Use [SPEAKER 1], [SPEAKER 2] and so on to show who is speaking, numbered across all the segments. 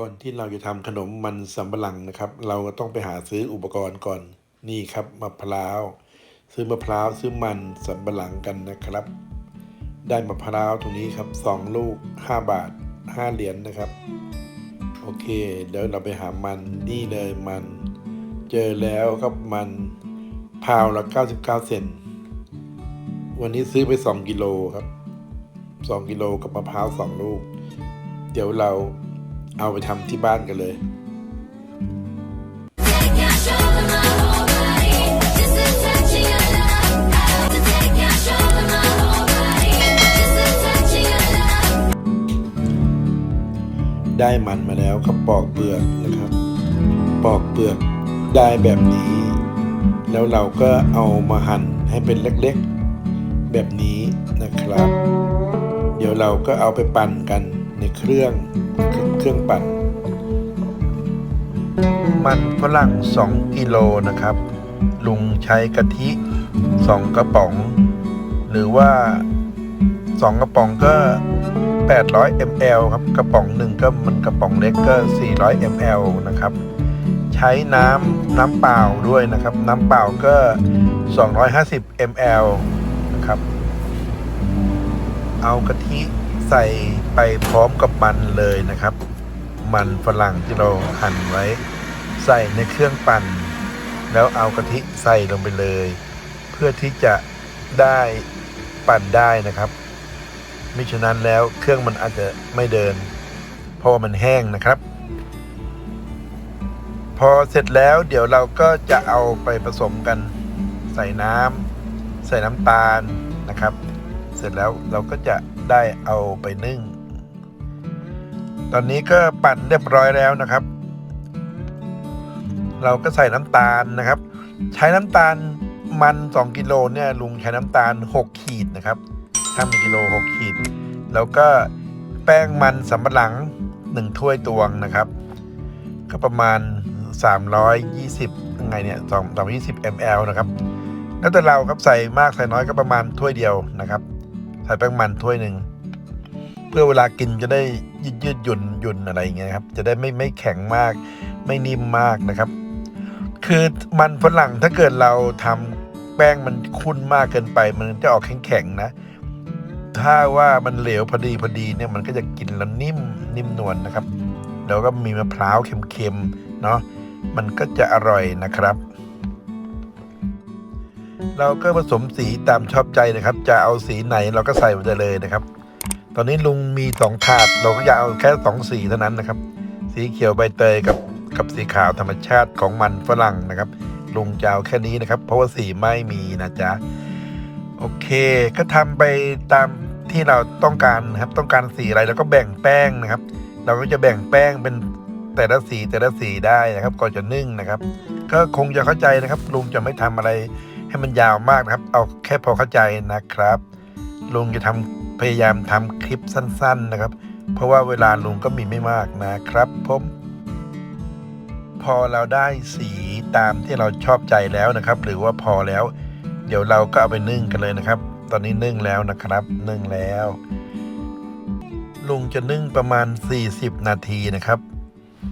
[SPEAKER 1] ก่อนที่เราจะทำขนมมันสำปะหลังนะครับ เราก็ต้องไปหาซื้ออุปกรณ์ก่อนนี่ครับมะพร้าว ซื้อมะพร้าวซื้อมันสำปะหลังกันนะครับ ได้มะพร้าวตรงนี้ครับสองลูกห้าบาทห้าเหรียญนะครับ โอเค เดี๋ยวเราไปหามันนี่เลยมัน เจอแล้วครับมันพาวละ 99 เซนวันนี้ซื้อไป 2 กิโลครับ 2 กิโลกับมะพร้าว2ลูก เดี๋ยวเรา เอาไปทำที่บ้านกันเลยได้มันมาแล้วก็ปอกเปลือกนะครับ ปอกเปลือกได้แบบนี้ แล้วเราก็เอามาหั่นให้เป็นเล็กๆ แบบนี้นะครับ เดี๋ยวเราก็เอาไปปั่นกัน ในเครื่องเครื่องปั่น มันฝรั่ง 2 กิโลนะครับ ลุงใช้กะทิ 2 กระป๋อง หรือว่า 2 กระป๋องก็ 800 ml ครับ กระป๋องหนึ่งก็มันกระป๋องเล็กก็ 400 ml นะครับ ใช้น้ำน้ำเปล่าด้วยนะครับ น้ำเปล่าก็ 250 ml นะครับ เอากะทิ ใส่ไปพร้อมกับมันเลยนะครับ มันฝรั่งที่เราหั่นไว้ ใส่ในเครื่องปั่น แล้วเอากะทิใส่ลงไปเลย เพื่อที่จะได้ปั่นได้นะครับมิฉะนั้นแล้วเครื่องมันอาจจะไม่เดิน เพราะว่ามันแห้งนะครับ พอเสร็จแล้วเดี๋ยวเราก็จะเอาไปผสมกัน ใส่น้ำใส่น้ำตาลนะครับ เสร็จแล้วเราก็จะได้เอาไปนึ่ง ตอนนี้ก็ปั่นเรียบร้อยแล้วนะครับ เราก็ใส่น้ำตาลนะครับ ใช้น้ำตาลมัน 2 กิโลเนี่ยลุงใช้น้ำตาล 6 ขีดนะครับถ้ามีกิโล 6 ขีด แล้วก็แป้งมันสำปะหลัง 1 ถ้วยตวงนะครับ ก็ประมาณ 320ยังไงเนี่ย220 ml นะครับแล้วแต่เราครับใส่มากใส่น้อยก็ประมาณถ้วยเดียวนะครับ ใส่แป้งมันถ้วยหนึ่งเพื่อเวลากินจะได้ยืดยืดหยุ่นหยุ่นอะไรอย่างเงี้ยครับ จะได้ไม่ไม่แข็งมาก ไม่นิ่มมากนะครับ คือมันฝรั่งถ้าเกิดเราทำแป้งมันข้นมากเกินไป มันจะออกแข็งๆนะ ถ้าว่ามันเหลวพอดีพอดีเนี่ยมันก็จะกินแล้วนิ่มนิ่มนวลนะครับ แล้วก็มีมะพร้าวเค็มๆเนาะมันก็จะอร่อยนะครับ เราก็ผสมสีตามชอบใจนะครับ จะเอาสีไหนเราก็ใส่ไปเลยนะครับ ตอนนี้ลุงมีสองถาดเราก็อยากเอาแค่สองสีเท่านั้นนะครับ สีเขียวใบเตยกับกับสีขาวธรรมชาติของมันฝรั่งนะครับ ลุงจะเอาแค่นี้นะครับ เพราะว่าสีไม่มีนะจ๊ะโอเคก็ทำไปตามที่เราต้องการนะครับ ต้องการสีอะไรแล้วก็แบ่งแป้งนะครับ เราก็จะแบ่งแป้งเป็นแต่ละสีแต่ละสีได้นะครับ ก่อนจะนึ่งนะครับ ก็คงจะเข้าใจนะครับ ลุงจะไม่ทำอะไร ให้มันยาวมากนะครับ เอาแค่พอเข้าใจนะครับ ลุงจะทำพยายามทำคลิปสั้น ๆนะครับ เพราะว่าเวลาลุงก็มีไม่มากนะครับผมพอเราได้สีตามที่เราชอบใจแล้วนะครับ หรือว่าพอแล้ว เดี๋ยวเราก็เอาไปนึ่งกันเลยนะครับ ตอนนี้นึ่งแล้วนะครับ นึ่งแล้ว ลุงจะนึ่งประมาณ 40 นาทีนะครับ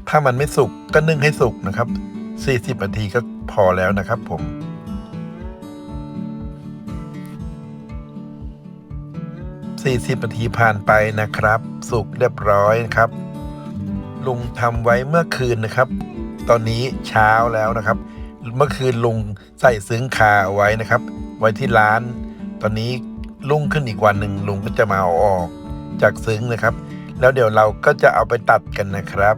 [SPEAKER 1] ถ้ามันไม่สุกก็นึ่งให้สุกนะครับ 40 นาทีก็พอแล้วนะครับผม 40นาทีผ่านไปนะครับ สุกเรียบร้อยนะครับ ลุงทำไว้เมื่อคืนนะครับ ตอนนี้เช้าแล้วนะครับ เมื่อคืนลุงใส่ซึ้งคาเอาไว้นะครับ ไว้ที่ร้าน ตอนนี้ลุงขึ้นอีกวันหนึ่งลุงก็จะมาเอาออกจากซึ้งนะครับ แล้วเดี๋ยวเราก็จะเอาไปตัดกันนะครับ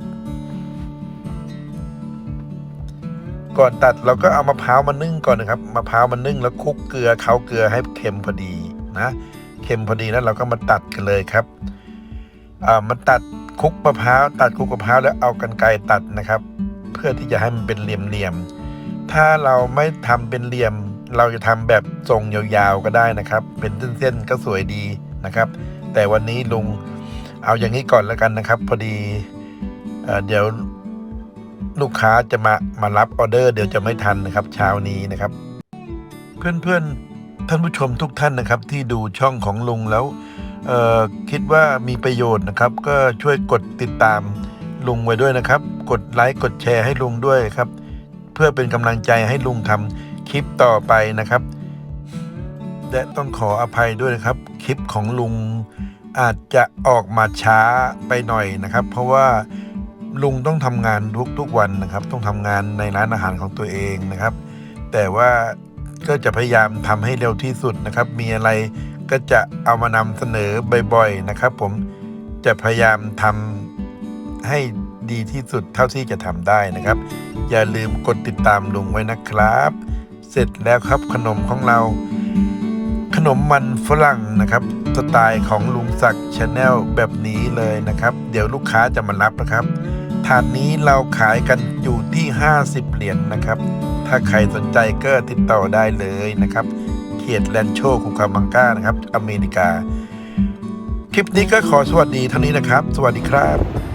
[SPEAKER 1] ก่อนตัดเราก็เอามะพร้าวมานึ่งก่อนนะครับมะพร้าวมานึ่งแล้วคลุกเกลือเคล้าเกลือให้เค็มพอดีนะ เค็มพอดีแล้วเราก็มาตัดกันเลยครับอ่ามันตัดคุกมะพร้าวตัดคุกมะพร้าวแล้วเอากันไกรตัดนะครับ เพื่อที่จะให้มันเป็นเหลี่ยมๆถ้าเราไม่ทำเป็นเหลี่ยม เราจะทำแบบทรงยาวๆก็ได้นะครับ เป็นเส้นๆก็สวยดีนะครับ แต่วันนี้ลุงเอาอย่างนี้ก่อนแล้วกันนะครับ พอดีเอเดี๋ยวลูกค้าจะมามารับออเดอร์ เดี๋ยวจะไม่ทันนะครับ เช้านี้นะครับ เพื่อนๆ ท่านผู้ชมทุกท่านนะครับที่ดูช่องของลุงแล้วคิดว่ามีประโยชน์นะครับ ก็ช่วยกดติดตามลุงไว้ด้วยนะครับ กดไลค์กดแชร์ให้ลุงด้วยครับ เพื่อเป็นกำลังใจให้ลุงทำคลิปต่อไปนะครับ และต้องขออภัยด้วยนะครับ คลิปของลุงอาจจะออกมาช้าไปหน่อยนะครับ เพราะว่าลุงต้องทำงานทุกๆวันนะครับ ต้องทำงานในร้านอาหารของตัวเองนะครับ แต่ว่า ก็จะพยายามทำให้เร็วที่สุดนะครับ มีอะไรก็จะเอามานำเสนอบ่อยๆนะครับ ผมจะพยายามทำให้ดีที่สุดเท่าที่จะทำได้นะครับ อย่าลืมกดติดตามลุงไว้นะครับ เสร็จแล้วครับขนมของเรา ขนมมันฝรั่งนะครับ สไตล์ของลุงศักดิ์ชาแนลแบบนี้เลยนะครับ เดี๋ยวลูกค้าจะมารับนะครับถาดนี้เราขายกันอยู่ที่ 50 เหรียญนะครับ ถ้าใครสนใจก็ติดต่อได้เลยนะครับ เขียดแลนโชคุคามังกานะครับ อเมริกา คลิปนี้ก็ขอสวัสดีเท่านี้นะครับ สวัสดีครับ